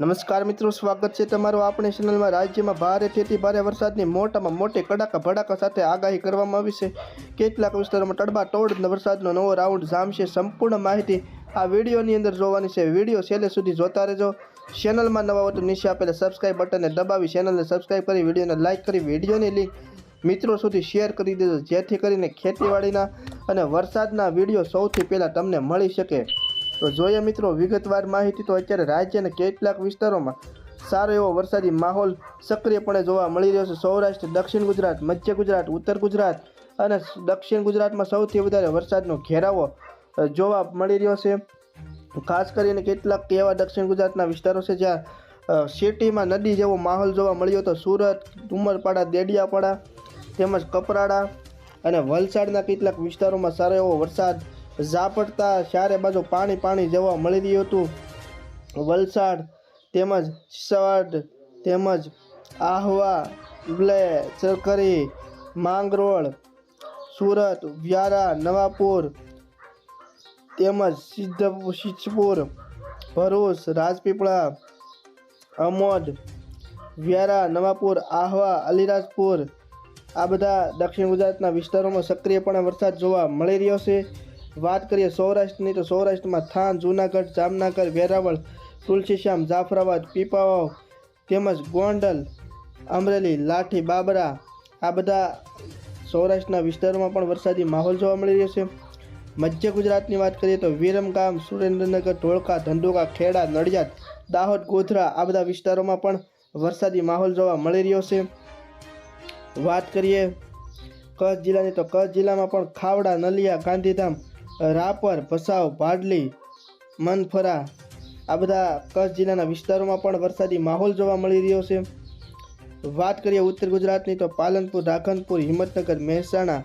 નમસ્કાર મિત્રો, સ્વાગત છે તમારું આપણી ચેનલમાં. રાજ્યમાં ભારે અતિ ભારે વરસાદની મોટામાં મોટી કડાકા ભડાકા સાથે આગાહી કરવામાં આવી છે. કેટલાક વિસ્તારોમાં તડબાતોડ વરસાદનો નવો રાઉન્ડ જામશે સંપૂર્ણ માહિતી આ વિડીયોની અંદર જોવાની છે. વીડિયો છેલ્લે સુધી જોતા રહેજો. ચેનલમાં નવા હોય તો નીચે આપેલા સબસ્ક્રાઇબ બટનને દબાવી ચેનલને સબસ્ક્રાઇબ કરી, વિડીયોને લાઇક કરી, વિડીયોની લિંક મિત્રો સુધી શેર કરી દેજો, જેથી કરીને ખેતીવાડીના અને વરસાદના વીડિયો સૌથી પહેલાં તમને મળી શકે. તો જોઈએ મિત્રો, વિગતવાર માહિતી તો અત્યારે રાજ્યના કેટલાક વિસ્તારોમાં સારો એવો વરસાદી માહોલ સક્રિયપણે જોવા મળી રહ્યો છે. સૌરાષ્ટ્ર, દક્ષિણ ગુજરાત, મધ્ય ગુજરાત, ઉત્તર ગુજરાત અને દક્ષિણ ગુજરાતમાં સૌથી વધારે વરસાદનો ઘેરાવો જોવા મળી રહ્યો છે. ખાસ કરીને કેટલાક એવા દક્ષિણ ગુજરાતના વિસ્તારો છે જ્યાં સિટીમાં નદી જેવો માહોલ જોવા મળ્યો હતો. સુરત, ઉમરપાડા, દેડિયાપાડા તેમજ કપરાડા અને વલસાડના કેટલાક વિસ્તારોમાં સારો એવો વરસાદ ઝાપટતા ચારે બાજુ પાણી પાણી જોવા મળી રહ્યું હતું. વલસાડ તેમજ સવાડ તેમજ આહવા બ્લે ચરકરી માંગરોળ, સુરત, વ્યારા, નવાપુર તેમજ સિદ્ધ, સિદ્ધપુર, ભરૂચ, રાજપીપળા, અમોદ, વ્યારા, નવાપુર, આહવા, અલીરાજપુર આ બધા દક્ષિણ ગુજરાતના વિસ્તારોમાં સક્રિયપણે વરસાદ જોવા મળી રહ્યો છે. વાત કરીએ સૌરાષ્ટ્રની, તો સૌરાષ્ટ્રમાં થાન, જૂનાગઢ, જામનગર, વેરાવળ, તુલસીશ્યામ, જાફરાબાદ, પીપાવાવ તેમજ ગોંડલ, અમરેલી, લાઠી, બાબરા આ બધા સૌરાષ્ટ્રના વિસ્તારોમાં પણ વરસાદી માહોલ જોવા મળી રહ્યો છે. મધ્ય ગુજરાતની વાત કરીએ તો વિરમગામ, સુરેન્દ્રનગર, ધોળકા, ધંધુકા, ખેડા, નડિયાદ, દાહોદ, ગોધરા આ બધા વિસ્તારોમાં પણ વરસાદી માહોલ જોવા મળી રહ્યો છે. વાત કરીએ કચ્છ જિલ્લાની, તો કચ્છ જિલ્લામાં પણ ખાવડા, નલિયા, ગાંધીધામ રાપર, ભસાવ ભાડલી મનફરા આ બધા કચ્છ જિલ્લાના વિસ્તારોમાં પણ વરસાદી માહોલ જોવા મળી રહ્યો છે. વાત કરીએ ઉત્તર ગુજરાતની તો પાલનપુર, રાખનપુર, હિંમતનગર, મહેસાણા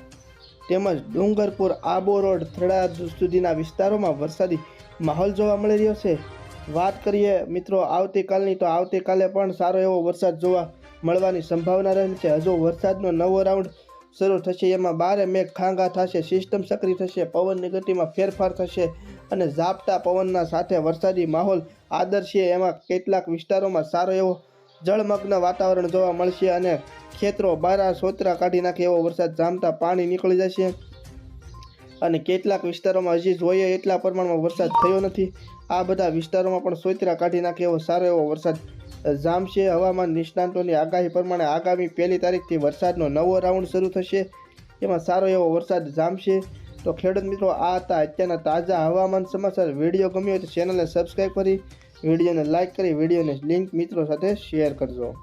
તેમજ ડુંગરપુર આબો રોડ થડા સુધીના વિસ્તારોમાં વરસાદી માહોલ જોવા મળી રહ્યો છે. વાત કરીએ મિત્રો આવતીકાલની તો આવતીકાલે પણ સારો એવો વરસાદ જોવા મળવાની સંભાવના રહેલી છે. હજુ વરસાદનો નવો રાઉન્ડ શરૂ થશે. એમાં બારે મેઘ ખાંગા થશે સિસ્ટમ સક્રિય થશે, પવનની ગતિમાં ફેરફાર થશે અને ઝાપટા પવનના સાથે વરસાદી માહોલ આદર્શીય એમાં કેટલાક વિસ્તારોમાં સારો એવો જળમગ્ન વાતાવરણ જોવા મળશે અને ખેતરો બારા સોતરા કાઢી નાખે એવો વરસાદ જામતા પાણી નીકળી જશે. અને કેટલાક વિસ્તારોમાં હજી જોઈએ એટલા પ્રમાણમાં વરસાદ થયો નથી. આ બધા વિસ્તારોમાં પણ સોતરા કાઢી નાખે એવો સારો એવો વરસાદ જામશે હવામાન નિષ્ણાંતોની આગાહી પ્રમાણે આગામી પહેલી તારીખથી વરસાદનો નવો રાઉન્ડ શરૂ થશે. એમાં સારો એવો વરસાદ જામશે. તો ખેડૂત મિત્રો, આ હતા અત્યારના તાજા હવામાન સમાચાર. વીડિયો ગમ્યો હોય તો ચેનલને સબસ્ક્રાઈબ કરી, વિડીયોને લાઇક કરી, વિડીયોને લિંક મિત્રો સાથે શેર કરજો.